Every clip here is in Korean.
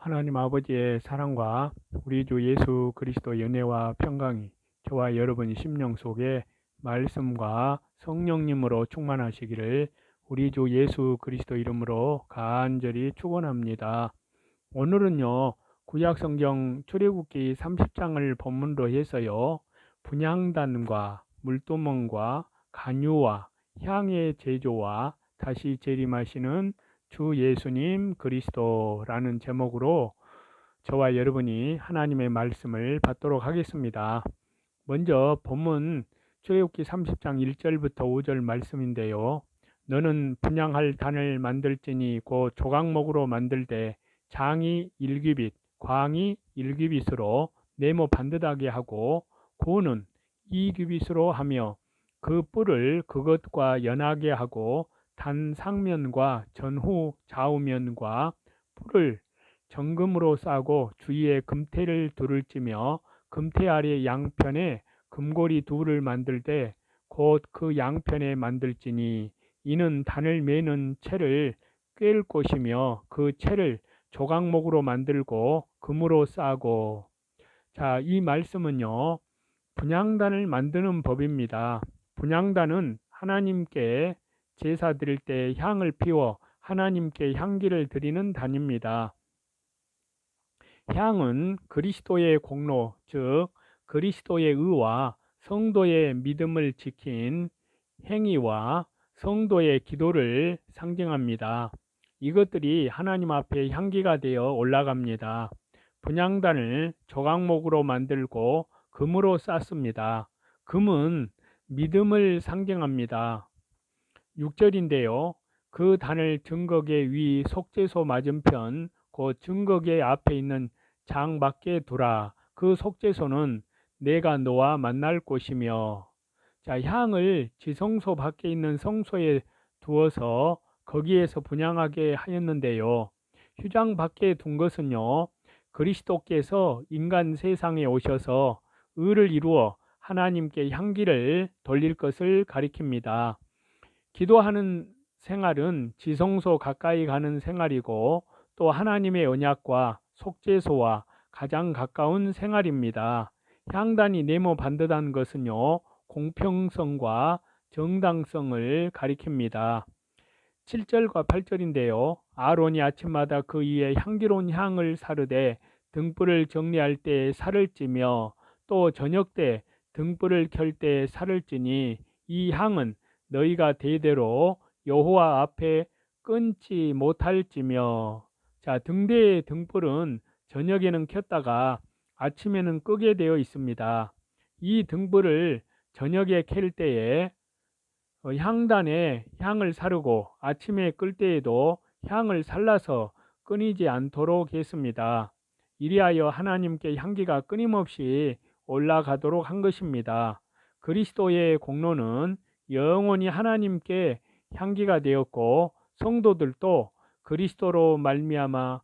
하나님 아버지의 사랑과 우리 주 예수 그리스도 연애와 평강이 저와 여러분 심령 속에 말씀과 성령님으로 충만하시기를 우리 주 예수 그리스도 이름으로 간절히 축원합니다. 오늘은요. 구약 성경 출애굽기 30장을 본문으로 해서요. 분향단과 물두멍과 간유와 향의 제조와 다시 재림하시는 주 예수님 그리스도라는 제목으로 저와 여러분이 하나님의 말씀을 받도록 하겠습니다. 먼저 본문 출애굽기 30장 1절부터 5절 말씀인데요. 너는 분양할 단을 만들지니 곧 조각목으로 만들되 장이 일규빗, 광이 일규빗으로 네모 반듯하게 하고 고는 이규빗으로 하며 그 뿔을 그것과 연하게 하고 단 상면과 전후 좌우면과 뿔을 정금으로 싸고 주위에 금태를 둘을 찌며 금태 아래 양편에 금고리 둘을 만들 때 곧 그 양편에 만들지니 이는 단을 매는 채를 꿰을 곳이며 그 채를 조각목으로 만들고 금으로 싸고 자 이 말씀은요 분양단을 만드는 법입니다. 분양단은 하나님께 제사 드릴 때 향을 피워 하나님께 향기를 드리는 단입니다. 향은 그리스도의 공로, 즉 그리스도의 의와 성도의 믿음을 지킨 행위와 성도의 기도를 상징합니다. 이것들이 하나님 앞에 향기가 되어 올라갑니다. 분양단을 조각목으로 만들고 금으로 쌓습니다. 금은 믿음을 상징합니다. 6절인데요. 그 단을 증거계 위 속죄소 맞은편 곧 증거계 앞에 있는 장 밖에 두라. 그 속죄소는 내가 너와 만날 곳이며 자 향을 지성소 밖에 있는 성소에 두어서 거기에서 분양하게 하였는데요. 휴장 밖에 둔 것은요. 그리스도께서 인간 세상에 오셔서 의를 이루어 하나님께 향기를 돌릴 것을 가리킵니다. 기도하는 생활은 지성소 가까이 가는 생활이고 또 하나님의 언약과 속죄소와 가장 가까운 생활입니다. 향단이 네모 반듯한 것은요, 공평성과 정당성을 가리킵니다. 7절과 8절인데요. 아론이 아침마다 그 위에 향기로운 향을 사르되 등불을 정리할 때 살을 찌며 또 저녁 때 등불을 켤때 살을 찌니 이 향은 너희가 대대로 여호와 앞에 끊지 못할지며 자 등대의 등불은 저녁에는 켰다가 아침에는 끄게 되어 있습니다. 이 등불을 저녁에 켤 때에 어, 향단에 향을 사르고 아침에 끌 때에도 향을 살라서 끊이지 않도록 했습니다. 이리하여 하나님께 향기가 끊임없이 올라가도록 한 것입니다. 그리스도의 공로는 영원히 하나님께 향기가 되었고 성도들도 그리스도로 말미암아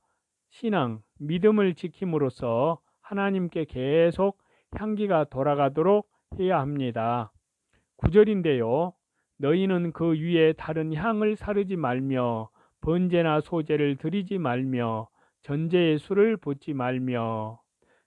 신앙, 믿음을 지킴으로써 하나님께 계속 향기가 돌아가도록 해야 합니다. 9절인데요. 너희는 그 위에 다른 향을 사르지 말며 번제나 소제를 드리지 말며 전제의 술을 붓지 말며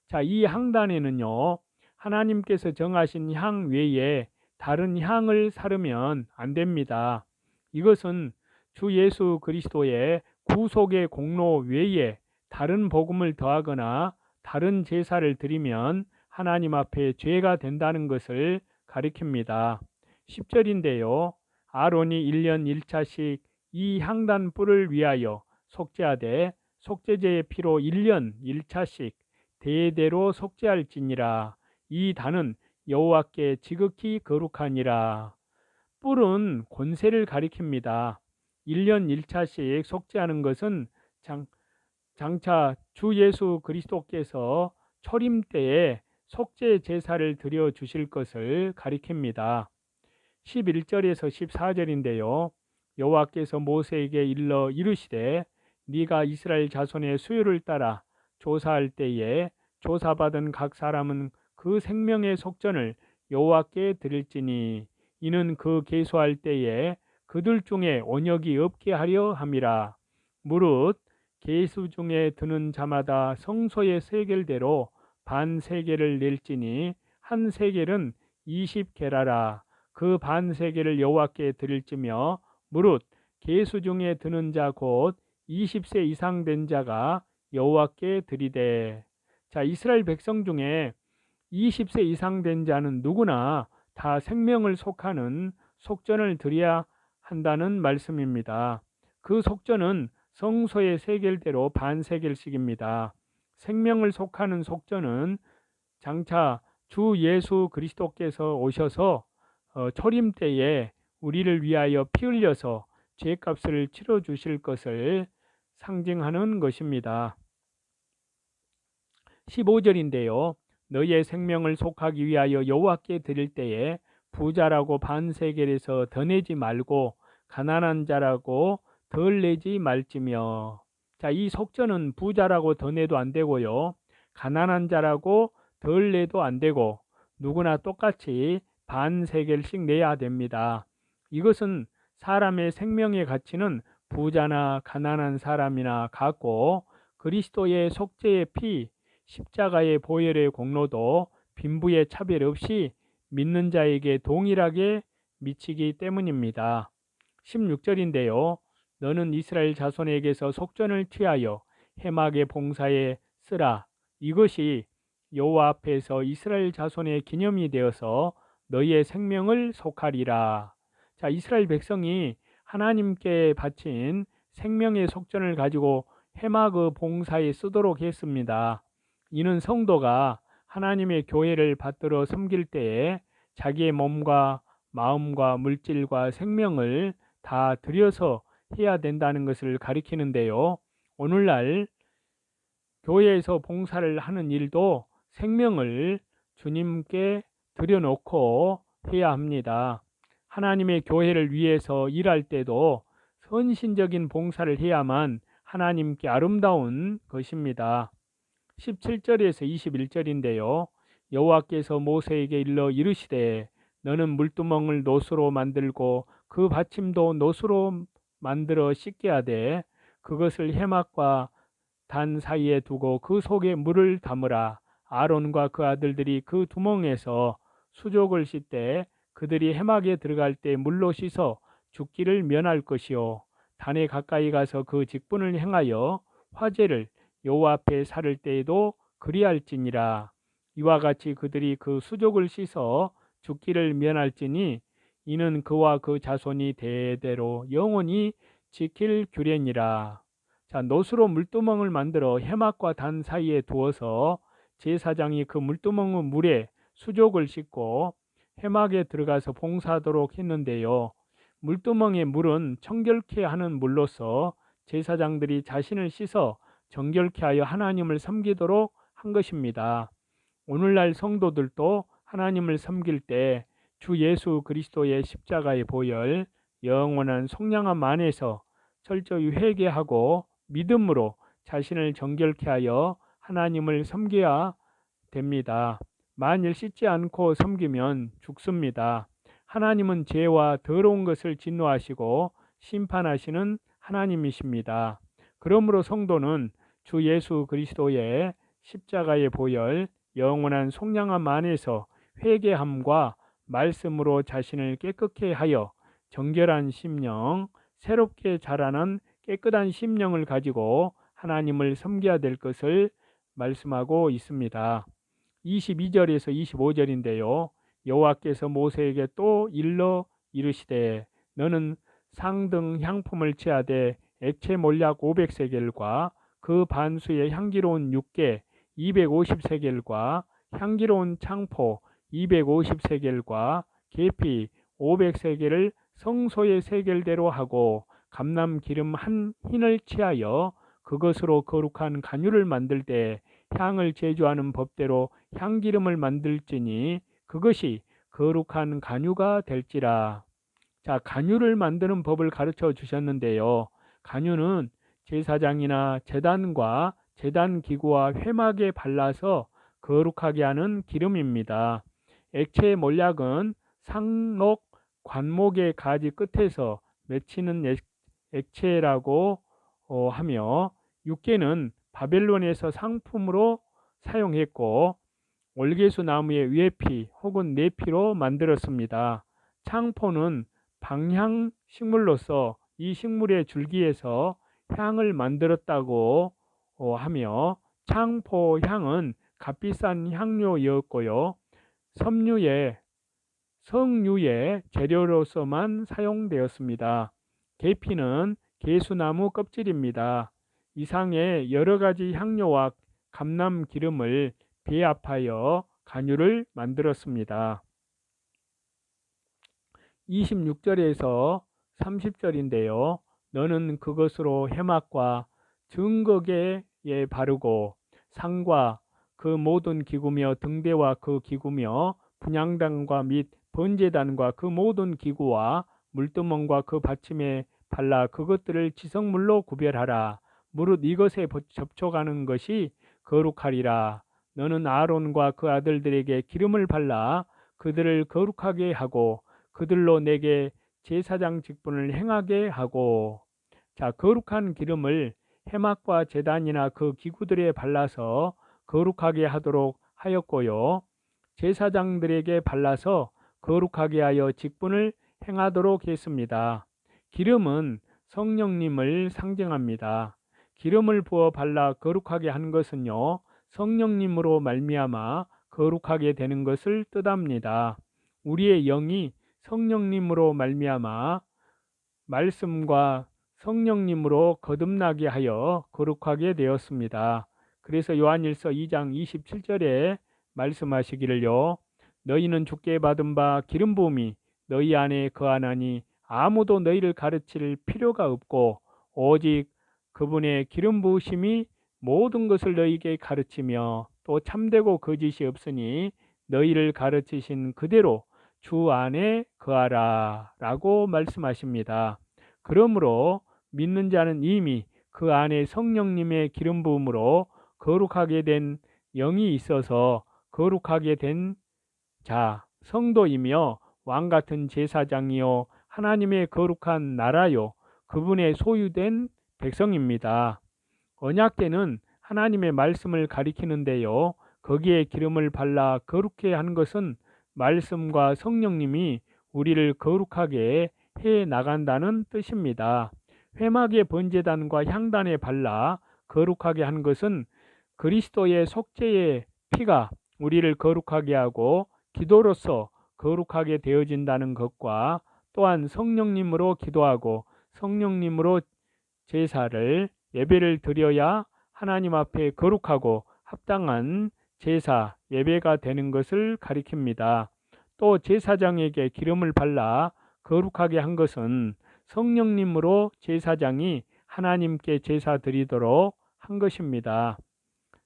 자, 이 향단에는요. 하나님께서 정하신 향 외에 다른 향을 사르면 안 됩니다. 이것은 주 예수 그리스도의 구속의 공로 외에 다른 복음을 더하거나 다른 제사를 드리면 하나님 앞에 죄가 된다는 것을 가리킵니다. 10절인데요. 아론이 1년 1차씩 이 향단 뿔을 위하여 속죄하되 속죄제의 피로 1년 1차씩 대대로 속죄할지니라. 이 단은 여호와께 지극히 거룩하니라. 뿔은 권세를 가리킵니다. 1년 1차씩 속죄하는 것은 장, 장차 주 예수 그리스도께서 초림 때에 속죄 제사를 드려 주실 것을 가리킵니다. 11절에서 14절인데요. 여호와께서 모세에게 일러 이르시되 네가 이스라엘 자손의 수요를 따라 조사할 때에 조사받은 각 사람은 그 생명의 속전을 여호와께 드릴지니 이는 그 계수할 때에 그들 중에 온역이 없게 하려 함이라. 무릇 계수 중에 드는 자마다 성소의 세겔대로 반 세겔을 낼지니 한 세겔은 20게라라. 그 반 세겔을 여호와께 드릴지며 무릇 계수 중에 드는 자곧 20세 이상 된 자가 여호와께 드리되. 자 이스라엘 백성 중에 20세 이상 된 자는 누구나 다 생명을 속하는 속전을 드려야 한다는 말씀입니다. 그 속전은 성소의 세겔대로 반 세겔씩입니다. 생명을 속하는 속전은 장차 주 예수 그리스도께서 오셔서 어, 초림 때에 우리를 위하여 피 흘려서 죄값을 치러 주실 것을 상징하는 것입니다. 15절인데요. 너의 생명을 속하기 위하여 여호와께 드릴 때에 부자라고 반세겔에서 더 내지 말고 가난한 자라고 덜 내지 말지며 자, 이 속전은 부자라고 더 내도 안 되고요. 가난한 자라고 덜 내도 안 되고 누구나 똑같이 반세겔씩 내야 됩니다. 이것은 사람의 생명의 가치는 부자나 가난한 사람이나 같고 그리스도의 속죄의 피, 십자가의 보혈의 공로도 빈부의 차별 없이 믿는 자에게 동일하게 미치기 때문입니다. 16절인데요. 너는 이스라엘 자손에게서 속전을 취하여 해막의 봉사에 쓰라. 이것이 여호와 앞에서 이스라엘 자손의 기념이 되어서 너희의 생명을 속하리라. 자, 이스라엘 백성이 하나님께 바친 생명의 속전을 가지고 해마그 봉사에 쓰도록 했습니다. 이는 성도가 하나님의 교회를 받들어 섬길 때에 자기의 몸과 마음과 물질과 생명을 다 들여서 해야 된다는 것을 가리키는데요. 오늘날 교회에서 봉사를 하는 일도 생명을 주님께 들여놓고 해야 합니다. 하나님의 교회를 위해서 일할 때도 선신적인 봉사를 해야만 하나님께 아름다운 것입니다. 17절에서 21절인데요. 여호와께서 모세에게 일러 이르시되 너는 물두멍을 노수로 만들고 그 받침도 노수로 만들어 씻게 하되 그것을 해막과 단 사이에 두고 그 속에 물을 담으라 아론과 그 아들들이 그 두멍에서 수족을 씻되 그들이 해막에 들어갈 때 물로 씻어 죽기를 면할 것이요 단에 가까이 가서 그 직분을 행하여 화제를 여호와 앞에 살을 때에도 그리할지니라 이와 같이 그들이 그 수족을 씻어 죽기를 면할지니 이는 그와 그 자손이 대대로 영원히 지킬 규례니라. 자, 노수로 물두멍을 만들어 해막과 단 사이에 두어서 제사장이 그 물두멍의 물에 수족을 씻고 해막에 들어가서 봉사하도록 했는데요. 물두멍의 물은 청결케 하는 물로서 제사장들이 자신을 씻어 정결케 하여 하나님을 섬기도록 한 것입니다. 오늘날 성도들도 하나님을 섬길 때 주 예수 그리스도의 십자가의 보혈, 영원한 속량함 안에서 철저히 회개하고 믿음으로 자신을 정결케 하여 하나님을 섬겨야 됩니다. 만일 씻지 않고 섬기면 죽습니다. 하나님은 죄와 더러운 것을 진노하시고 심판하시는 하나님이십니다. 그러므로 성도는 주 예수 그리스도의 십자가의 보혈, 영원한 속량함 안에서 회개함과 말씀으로 자신을 깨끗게 하여 정결한 심령, 새롭게 자라는 깨끗한 심령을 가지고 하나님을 섬겨야 될 것을 말씀하고 있습니다. 22절에서 25절인데요. 여호와께서 모세에게 또 일러 이르시되 너는 상등 향품을 취하되 액체 몰약 500세겔과 그 반수의 향기로운 육개 250세겔과 향기로운 창포 250세겔과 계피 500세겔을 성소의 세겔대로 하고 감람 기름 한 흰을 취하여 그것으로 거룩한 간유를 만들 때 향을 제조하는 법대로 향기름을 만들지니 그것이 거룩한 간유가 될지라. 자, 간유를 만드는 법을 가르쳐 주셨는데요. 간유는 제사장이나 제단과 제단 기구와 회막에 발라서 거룩하게 하는 기름입니다. 액체 몰약은 상록 관목의 가지 끝에서 맺히는 액체라고 어, 하며 육개는 바벨론에서 상품으로 사용했고 올개수 나무의 외피 혹은 내피로 만들었습니다. 창포는 방향 식물로서 이 식물의 줄기에서 향을 만들었다고 어, 하며 창포 향은 값비싼 향료였고요. 섬유의 성류의 재료로서만 사용되었습니다. 계피는 개수나무 껍질입니다. 이상의 여러 가지 향료와 감람 기름을 배합하여 간유를 만들었습니다. 26절에서 30절인데요. 너는 그것으로 해막과 증거계에 바르고 상과 그 모든 기구며 등대와 그 기구며 분양단과 및 번제단과 그 모든 기구와 물두멍과 그 받침에 발라 그것들을 지성물로 구별하라. 무릇 이것에 접촉하는 것이 거룩하리라. 너는 아론과 그 아들들에게 기름을 발라 그들을 거룩하게 하고 그들로 내게 제사장 직분을 행하게 하고 자 거룩한 기름을 해막과 제단이나 그 기구들에 발라서 거룩하게 하도록 하였고요. 제사장들에게 발라서 거룩하게 하여 직분을 행하도록 했습니다. 기름은 성령님을 상징합니다. 기름을 부어 발라 거룩하게 한 것은요. 성령님으로 말미암아 거룩하게 되는 것을 뜻합니다. 우리의 영이 성령님으로 말미암아 말씀과 성령님으로 거듭나게 하여 거룩하게 되었습니다. 그래서 요한일서 2장 27절에 말씀하시기를요. 너희는 주께 받은 바 기름 부음이 너희 안에 거하나니 아무도 너희를 가르칠 필요가 없고 오직 그분의 기름 부으심이 모든 것을 너희에게 가르치며 또 참되고 거짓이 없으니 너희를 가르치신 그대로 주 안에 거하라 라고 말씀하십니다. 그러므로 믿는 자는 이미 그 안에 성령님의 기름 부음으로 거룩하게 된 영이 있어서 거룩하게 된 자, 성도이며 왕 같은 제사장이요 하나님의 거룩한 나라요 그분의 소유된 백성입니다. 언약계는 하나님의 말씀을 가리키는데요. 거기에 기름을 발라 거룩해 한 것은 말씀과 성령님이 우리를 거룩하게 해 나간다는 뜻입니다. 회막의 번제단과 향단에 발라 거룩하게 한 것은 그리스도의 속죄의 피가 우리를 거룩하게 하고 기도로서 거룩하게 되어진다는 것과 또한 성령님으로 기도하고 성령님으로 제사를 예배를 드려야 하나님 앞에 거룩하고 합당한 제사 예배가 되는 것을 가리킵니다. 또 제사장에게 기름을 발라 거룩하게 한 것은 성령님으로 제사장이 하나님께 제사 드리도록 한 것입니다.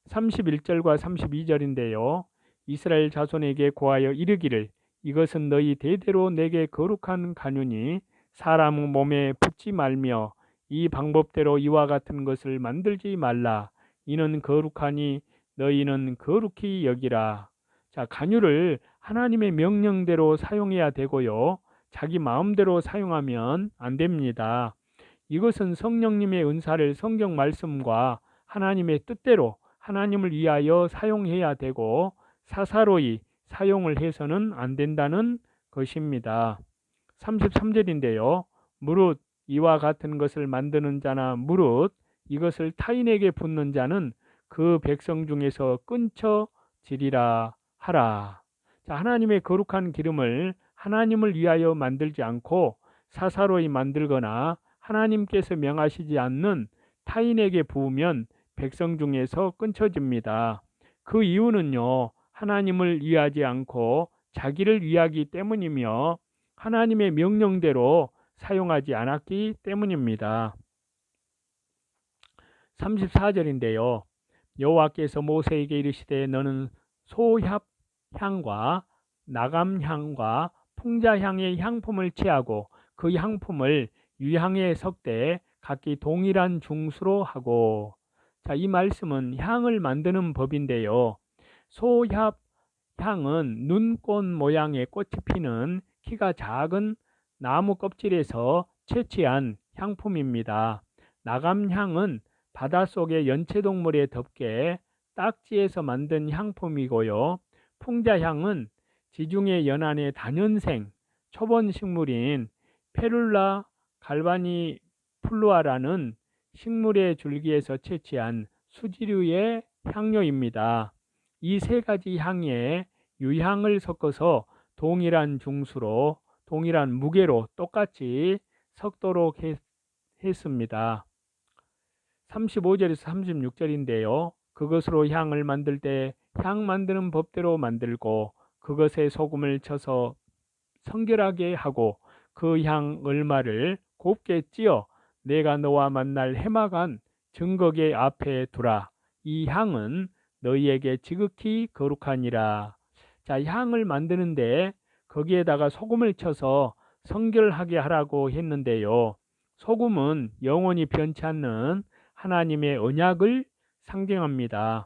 31절과 32절인데요. 이스라엘 자손에게 고하여 이르기를 이것은 너희 대대로 내게 거룩한 간유니 사람 몸에 붙지 말며 이 방법대로 이와 같은 것을 만들지 말라. 이는 거룩하니 너희는 거룩히 여기라. 자, 간유를 하나님의 명령대로 사용해야 되고요. 자기 마음대로 사용하면 안 됩니다. 이것은 성령님의 은사를 성경 말씀과 하나님의 뜻대로 하나님을 위하여 사용해야 되고 사사로이 사용을 해서는 안 된다는 것입니다. 33절인데요. 무릇 이와 같은 것을 만드는 자나 무릇 이것을 타인에게 붓는 자는 그 백성 중에서 끊쳐지리라 하라. 자, 하나님의 거룩한 기름을 하나님을 위하여 만들지 않고 사사로이 만들거나 하나님께서 명하시지 않는 타인에게 부으면 백성 중에서 끊쳐집니다. 그 이유는요, 하나님을 위하지 않고 자기를 위하기 때문이며 하나님의 명령대로 사용하지 않았기 때문입니다. 34절인데요. 여호와께서 모세에게 이르시되 너는 소합 향과 나감 향과 풍자 향의 향품을 취하고 그 향품을 유향에 섞되 각기 동일한 중수로 하고 자, 이 말씀은 향을 만드는 법인데요. 소합 향은 눈꽃 모양의 꽃이 피는 키가 작은 나무 껍질에서 채취한 향품입니다. 나감향은 바닷속의 연체동물에 덮개, 딱지에서 만든 향품이고요. 풍자향은 지중해 연안의 단연생 초본 식물인 페룰라 갈바니 플루아라는 식물의 줄기에서 채취한 수지류의 향료입니다. 이 세 가지 향에 유향을 섞어서 동일한 중수로 동일한 무게로 똑같이 섞도록 했, 했습니다. 35절에서 36절인데요. 그것으로 향을 만들 때 향 만드는 법대로 만들고 그것에 소금을 쳐서 성결하게 하고 그 향 얼마를 곱게 찌어 내가 너와 만날 해마간 증거계 앞에 두라. 이 향은 너희에게 지극히 거룩하니라. 자, 향을 만드는데 거기에다가 소금을 쳐서 성결하게 하라고 했는데요. 소금은 영원히 변치 않는 하나님의 언약을 상징합니다.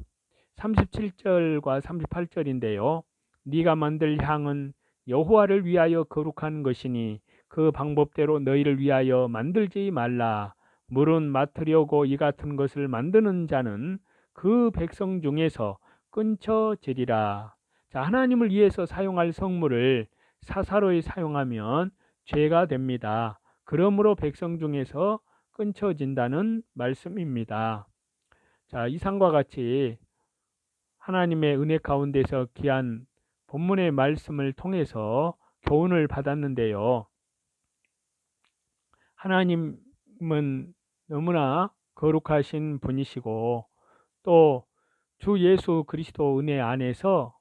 37절과 38절인데요. 네가 만들 향은 여호와를 위하여 거룩한 것이니 그 방법대로 너희를 위하여 만들지 말라. 물은 맡으려고 이 같은 것을 만드는 자는 그 백성 중에서 끊쳐지리라. 자, 하나님을 위해서 사용할 성물을 사사로이 사용하면 죄가 됩니다. 그러므로 백성 중에서 끊쳐진다는 말씀입니다. 자, 이상과 같이 하나님의 은혜 가운데서 귀한 본문의 말씀을 통해서 교훈을 받았는데요. 하나님은 너무나 거룩하신 분이시고 또 주 예수 그리스도 은혜 안에서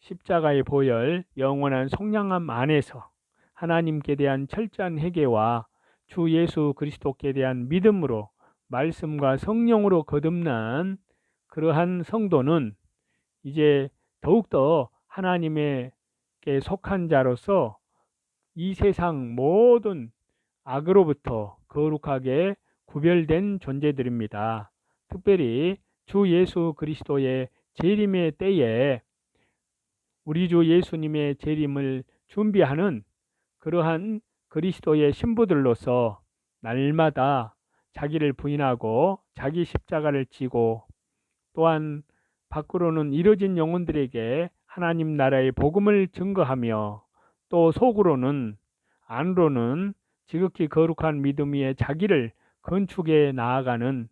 십자가의 보혈 영원한 속량함 안에서 하나님께 대한 철저한 회개와 주 예수 그리스도께 대한 믿음으로 말씀과 성령으로 거듭난 그러한 성도는 이제 더욱더 하나님에게 속한 자로서 이 세상 모든 악으로부터 거룩하게 구별된 존재들입니다. 특별히 주 예수 그리스도의 재림의 때에 우리 주 예수님의 재림을 준비하는 그러한 그리스도의 신부들로서 날마다 자기를 부인하고 자기 십자가를 지고 또한 밖으로는 이뤄진 영혼들에게 하나님 나라의 복음을 증거하며 또 속으로는 안으로는 지극히 거룩한 믿음 위에 자기를 건축해 나아가는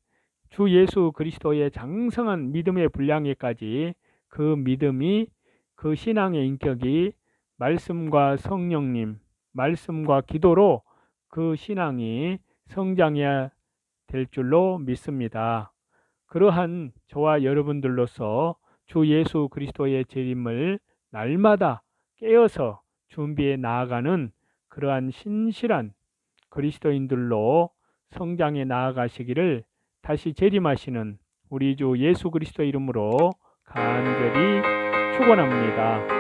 주 예수 그리스도의 장성한 믿음의 분량에까지 그 믿음이 그 신앙의 인격이 말씀과 성령님, 말씀과 기도로 그 신앙이 성장해야 될 줄로 믿습니다. 그러한 저와 여러분들로서 주 예수 그리스도의 재림을 날마다 깨어서 준비해 나아가는 그러한 신실한 그리스도인들로 성장해 나아가시기를 다시 재림하시는 우리 주 예수 그리스도 이름으로 간절히 축원합니다.